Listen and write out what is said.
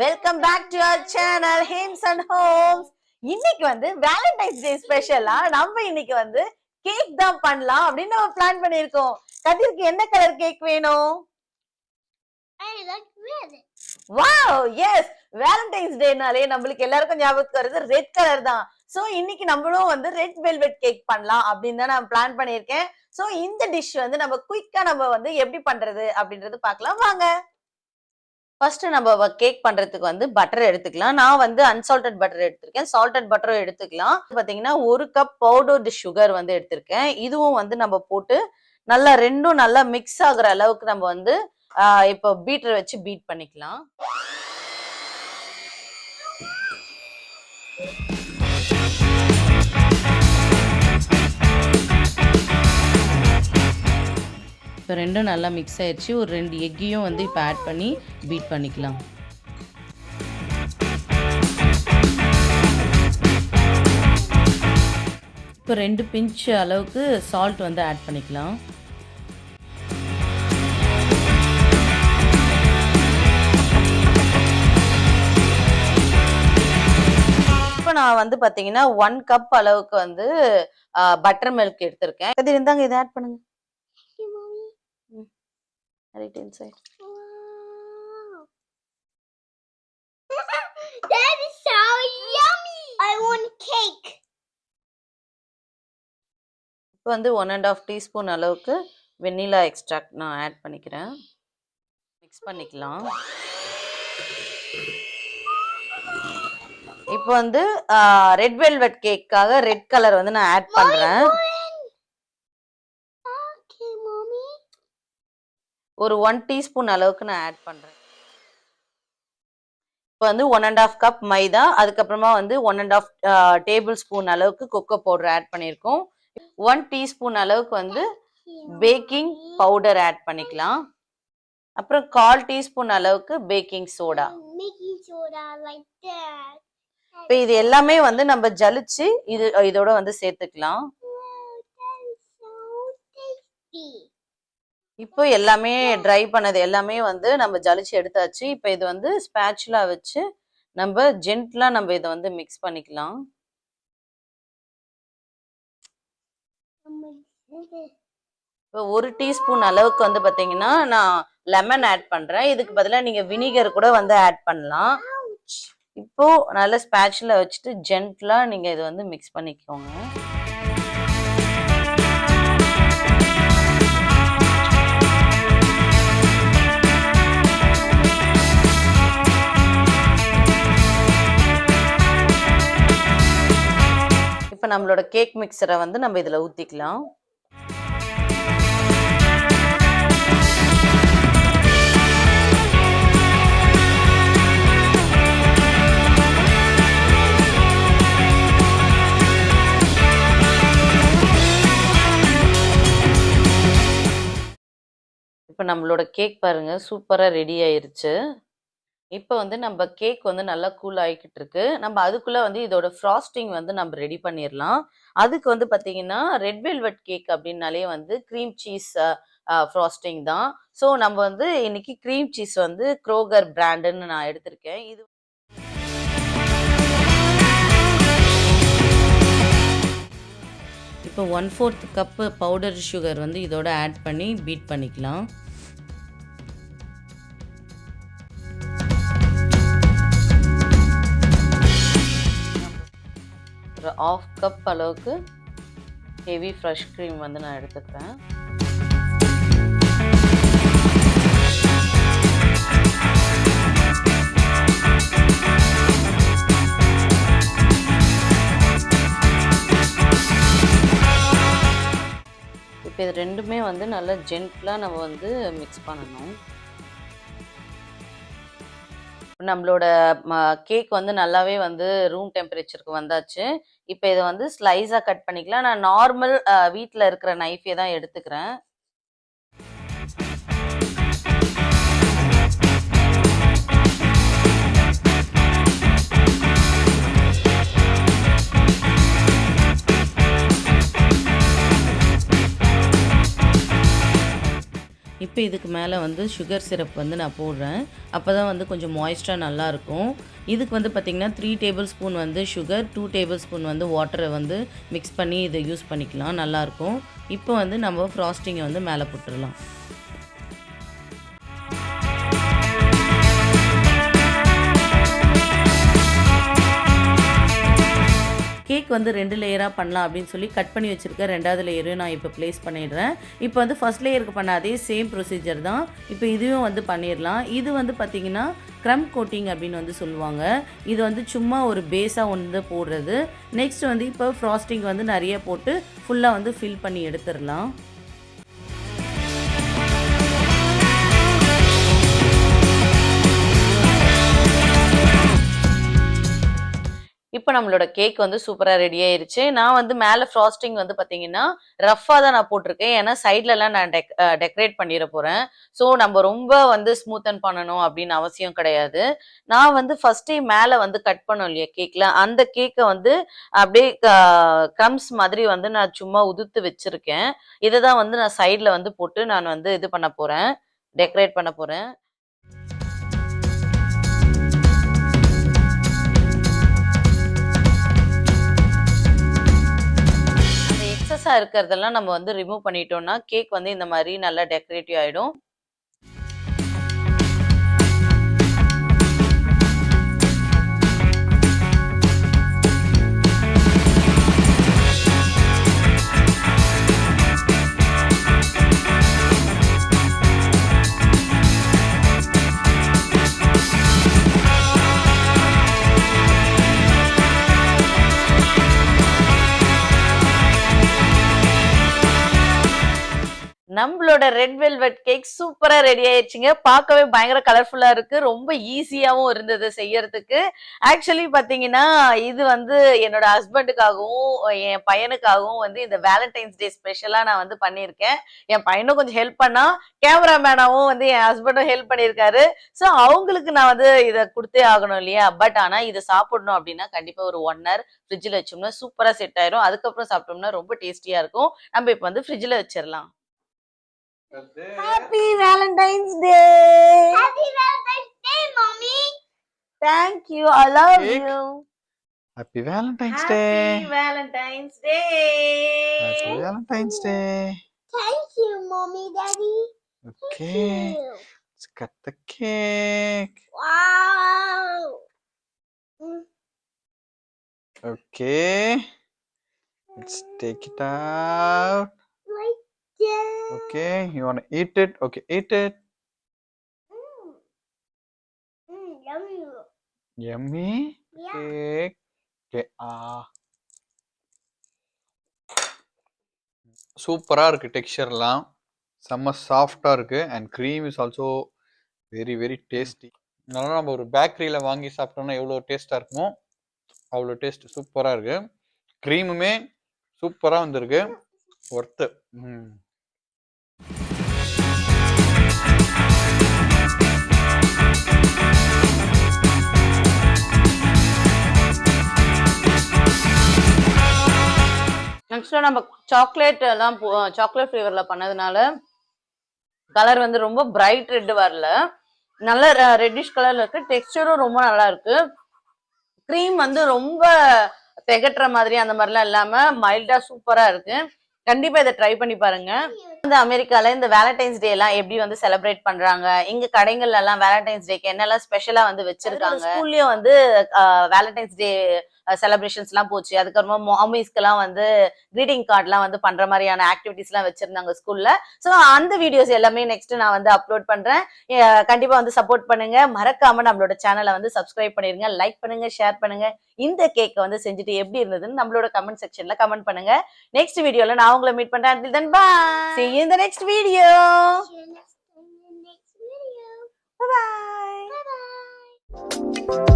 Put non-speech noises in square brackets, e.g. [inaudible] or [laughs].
Welcome back to our channel hems and homes இன்னைக்கு வந்து Valentine's டே ஸ்பெஷலா நம்ம இன்னைக்கு வந்து கேக் தான் பண்ணலாம் அப்படின்னு நம்ம பிளான் பண்ணியிருக்கோம். கதிர்க்கு என்ன கலர் கேக் வேணும். வாவ் எஸ் வேலண்டைன்ஸ் டேனாலே நம்மளுக்கு எல்லாருக்கும் ஞாபகத்துக்கு வருது ரெட் கலர் தான். சோ இன்னைக்கு நம்மளும் வந்து ரெட் வெல்வெட் கேக் பண்ணலாம் அப்படின்னு தான் நான் பிளான் பண்ணியிருக்கேன். சோ இந்த டிஷ் வந்து நம்ம குயிக்கா நம்ம வந்து எப்படி பண்றது அப்படின்றது பார்க்கலாம். வாங்க. ஃபர்ஸ்ட் நம்ம கேக் பண்றதுக்கு வந்து பட்டர் எடுத்துக்கலாம். நான் வந்து அன்சால்டட் பட்டர் எடுத்திருக்கேன். சால்டட் பட்டரும் எடுத்துக்கலாம். பாத்தீங்கன்னா ஒரு கப் பவுடர்டு சுகர் வந்து எடுத்திருக்கேன். இதுவும் வந்து நம்ம போட்டு நல்லா ரெண்டும் நல்லா மிக்ஸ் ஆகுற அளவுக்கு நம்ம வந்து இப்போ பீட்டர் வச்சு பீட் பண்ணிக்கலாம். ரெண்டும் நல்லா மிக்ஸ் ஆயிடுச்சு ஒரு ரெண்டு எக்கையும் வந்து இப்போ ஆட் பண்ணி பீட் பண்ணிக்கலாம். இப்போ ரெண்டு பிஞ்ச் அளவுக்கு சால்ட் வந்து ஆட் பண்ணிக்கலாம். இப்போ நான் வந்து பாத்தீங்கன்னா ஒன் கப் அளவுக்கு வந்து பட்டர் மில்க் எடுத்திருக்கேன். அது இருந்தாங்க இதை ஆட் பண்ணுங்க. Right inside Wow. [laughs] that is so yummy. I want cake. இப்போ வந்து ஒன் அண்ட் ஆஃப் டீஸ்பூன் அளவுக்கு வெண்ணிலா எக்ஸ்ட்ராக்ட் நான் ஆட் பண்ணிக்கிறேன் மிக்ஸ் பண்ணிக்கலாம் இப்போ வந்து ரெட் வெல்வெட் கேக்காக ரெட் கலர் வந்து நான் ஆட் பண்றேன் Okay, mommy. ஒரு ஒன் டீஸ்பூன் அளவுக்கு நான் ஆட் பண்றேன். இப்போ வந்து one and half cup maida அதுக்கப்புறமா வந்து one and half tablespoon அளவுக்கு கொக்கோ பவுடர் ஆட் பண்ணியிருக்கோம். ஒன் டீஸ்பூன் அளவுக்கு வந்து பேக்கிங் பவுடர் ஆட் பண்ணிக்கலாம். அப்புறம் கால் டீஸ்பூன் அளவுக்கு பேக்கிங் சோடா. இப்போ இது எல்லாமே வந்து நம்ம ஜலிச்சு இது இதோட வந்து சேர்த்துக்கலாம் Wow, that is so tasty. இப்போ எல்லாமே ட்ரை பண்ணது எல்லாமே வந்து நம்ம ஜலிச்சு எடுத்தாச்சு. இப்போ இது வந்து ஸ்பேச்சுலா வச்சு நம்ம ஜென்ட்லா நம்ம இதை வந்து மிக்ஸ் பண்ணிக்கலாம். இப்போ ஒரு டீஸ்பூன் அளவுக்கு வந்து பாத்தீங்கன்னா நான் லெமன் ஆட் பண்றேன். இதுக்கு பதிலாக நீங்க வினிகர் கூட வந்து ஆட் பண்ணலாம். இப்போ நல்ல ஸ்பேச்சுல வச்சுட்டு ஜென்ட்லா நீங்க இது வந்து மிக்ஸ் பண்ணிக்கோங்க. இப்போ நம்மளோட கேக் மிக்சரை வந்து நம்ம இதில் ஊற்றிக்கலாம் இப்போ நம்மளோட கேக் பாருங்க சூப்பராக ரெடி ஆயிருச்சு. இப்போ வந்து நம்ம கேக் வந்து நல்லா கூல் ஆகிக்கிட்டு இருக்கு நம்ம அதுக்குள்ளே வந்து இதோட ஃப்ராஸ்டிங் வந்து நம்ம ரெடி பண்ணிடலாம் அதுக்கு வந்து பார்த்தீங்கன்னா ரெட் வெல்வெட் கேக் அப்படின்னாலே வந்து க்ரீம் சீஸ் ஃப்ராஸ்டிங் தான். ஸோ நம்ம வந்து இன்னைக்கு க்ரீம் சீஸ் வந்து க்ரோகர் பிராண்டுன்னு நான் எடுத்திருக்கேன். இது இப்போ one fourth cup powder sugar வந்து இதோட ஆட் பண்ணி பீட் பண்ணிக்கலாம். ஆஃப் கப் அளவுக்கு ஹெவி ஃப்ரெஷ் க்ரீம் வந்து நான் எடுத்துக்கிறேன். இப்போ இது ரெண்டுமே வந்து நல்லா ஜென்ட்லாக நம்ம வந்து மிக்ஸ் பண்ணணும். நம்மளோட கேக் வந்து நல்லாவே வந்து ரூம் டெம்பரேச்சருக்கு வந்தாச்சு. இப்போ இதை வந்து ஸ்லைஸாக கட் பண்ணிக்கலாம். நான் நார்மல் வீட்டில் இருக்கிற நைஃபே தான் எடுத்துக்கிறேன். இப்போ இதுக்கு மேலே வந்து சுகர் சிரப் வந்து நான் போடுறேன். அப்போ தான் வந்து கொஞ்சம் மாய்ஸ்டாக நல்லாயிருக்கும். இதுக்கு வந்து பார்த்திங்கன்னா த்ரீ டேபிள் ஸ்பூன் வந்து சுகர் டூ டேபிள் ஸ்பூன் வந்து வாட்டரை வந்து மிக்ஸ் பண்ணி இதை யூஸ் பண்ணிக்கலாம். நல்லாயிருக்கும். இப்போ வந்து நம்ம ஃப்ராஸ்டிங்கை வந்து மேலே போட்டுடலாம். வந்து ரெண்டு லேயராக பண்ணலாம் அப்படின்னு சொல்லி கட் பண்ணி வச்சுருக்க ரெண்டாவது லேயரையும் நான் இப்போ ப்ளேஸ் பண்ணிடுறேன். இப்போ வந்து ஃபஸ்ட் லேயருக்கு பண்ண அதே சேம் ப்ரொசீஜர் தான். இப்போ இதுவும் வந்து பண்ணிடலாம். இது வந்து பார்த்திங்கன்னா க்ரம் கோட்டிங் அப்படின்னு வந்து சொல்லுவாங்க. இது வந்து சும்மா ஒரு பேஸாக வந்து போடுறது. நெக்ஸ்ட் வந்து இப்போ ஃப்ராஸ்டிங் வந்து நிறைய போட்டு ஃபுல்லாக வந்து ஃபில் பண்ணி எடுத்துடலாம். நம்மளோட கேக் வந்து சூப்பராக ரெடி ஆயிருச்சு. நான் வந்து மேலே ஃப்ராஸ்டிங் வந்து பார்த்தீங்கன்னா ரஃப்பாக தான் நான் போட்டிருக்கேன். ஏன்னா சைட்லலாம் நான் டெக் டெக்கரேட் பண்ணிட போகிறேன் ஸோ நம்ம ரொம்ப வந்து ஸ்மூத்தன் பண்ணணும் அப்படின்னு அவசியம் கிடையாது. நான் வந்து ஃபஸ்ட்டே மேலே வந்து கட் பண்ணோம் இல்லையா கேக்கில் அந்த கேக்கை வந்து அப்படியே க்ரம்ஸ் மாதிரி வந்து நான் சும்மா உதுத்து வச்சிருக்கேன். இதை தான் வந்து நான் சைடில் வந்து போட்டு நான் வந்து இது பண்ண போகிறேன் டெக்கரேட் பண்ண போகிறேன் இருக்கிறதெல்லாம் நம்ம வந்து ரிமூவ் பண்ணிட்டோம்னா கேக் வந்து இந்த மாதிரி நல்லா டெக்கரேட்டிவ் ஆகிடும் நம்மளோட ரெட் வெல்வெட் கேக் சூப்பரா ரெடி ஆயிடுச்சுங்க. பார்க்கவே பயங்கர கலர்ஃபுல்லா இருக்கு. ரொம்ப ஈஸியாவும் இருந்தது செய்யறதுக்கு. ஆக்சுவலி பாத்தீங்கன்னா இது வந்து என்னோட ஹஸ்பண்டுக்காகவும் என் பையனுக்காகவும் வந்து இந்த வேலண்டைன்ஸ் டே ஸ்பெஷலா நான் வந்து பண்ணியிருக்கேன். என் பையனும் கொஞ்சம் ஹெல்ப் பண்ணா கேமராமேனாவும் வந்து என் ஹஸ்பண்டும் ஹெல்ப் பண்ணியிருக்காரு. ஸோ அவங்களுக்கு நான் வந்து இதை கொடுத்தே ஆகணும் இல்லையா? பட் ஆனா இதை சாப்பிடணும் அப்படின்னா கண்டிப்பா ஒரு ஒன் ஹவர் ஃப்ரிட்ஜில் வச்சோம்னா சூப்பரா செட் ஆயிரும். அதுக்கப்புறம் சாப்பிட்டோம்னா ரொம்ப டேஸ்டியா இருக்கும். நம்ம இப்போ வந்து ஃப்ரிட்ஜில் வச்சிடலாம் happy Valentine's day happy Valentine's day mummy thank you I love you happy Valentine's day happy Valentine's day happy Valentine's day thank you mummy daddy okay Let's cut the cake. Wow. Okay. Let's take it out. Like this. Okay, you want to eat it? Okay, eat it. Mm. Mm, yummy. Yummy Yeah. cake. Okay, ah. சூப்பராக இருக்கு டெக்ஸ்சர்லாம் செம்ம சாஃப்டாக இருக்கு and cream is also very very tasty அதனால நம்ம ஒரு பேக்கரியில் வாங்கி சாப்பிட்டோம்னா எவ்வளோ டேஸ்ட்டாக இருக்குமோ அவ்வளோ டேஸ்ட் சூப்பராக இருக்கு க்ரீமுமே சூப்பராக வந்திருக்கு ஒர்த்து ம் ஆக்சுவலாக நம்ம சாக்லேட் எல்லாம் சாக்லேட் ஃப்ளேவர்ல பண்ணதுனால கலர் வந்து ரொம்ப பிரைட் ரெட் வரல. நல்ல ரெட்டிஷ் கலர்ல இருக்கு. டெக்ஸ்டரும் ரொம்ப நல்லா இருக்கு. க்ரீம் வந்து ரொம்ப திகட்டுற மாதிரி அந்த மாதிரிலாம் இல்லாம மைல்டா சூப்பராக இருக்கு. கண்டிப்பா இதை ட்ரை பண்ணி பாருங்க. வந்து அமெரிக்கால இந்த வேலண்டைன்ஸ் டே எல்லாம் எப்படி வந்து செலிப்ரேட் பண்றாங்க? இங்க கடைகள்ல எல்லாம் வேலண்டைன்ஸ் டேக்கு என்னெல்லாம் ஸ்பெஷலா வந்து வச்சிருக்காங்க? ஸ்கூல்லயும் வந்து வேலண்டைன்ஸ் டே செலிப்ரேஷன்ஸ் எல்லாம் போச்சு. அதுக்கப்புறமா மாமிஸ்க்கு எல்லாம் வந்து கிரீட்டிங் கார்ட்லாம் வந்து பண்ற மாதிரியான ஆக்டிவிட்டிஸ் எல்லாம் வச்சிருந்தாங்க ஸ்கூல்ல ஸோ அந்த வீடியோஸ் எல்லாமே நெக்ஸ்ட் நான் வந்து அப்லோட் பண்றேன். கண்டிப்பா வந்து சப்போர்ட் பண்ணுங்க. மறக்காம நம்மளோட சேனலை வந்து சப்ஸ்கிரைப் பண்ணிருங்க. லைக் பண்ணுங்க ஷேர் பண்ணுங்க. இந்த கேக்கை வந்து செஞ்சுட்டு எப்படி இருந்ததுன்னு நம்மளோட கமெண்ட் செக்ஷன்ல கமெண்ட் பண்ணுங்க. நெக்ஸ்ட் வீடியோல நான் நான் உங்களை மீட் பண்றேன் until then bye see you in the next video Bye bye. Bye bye.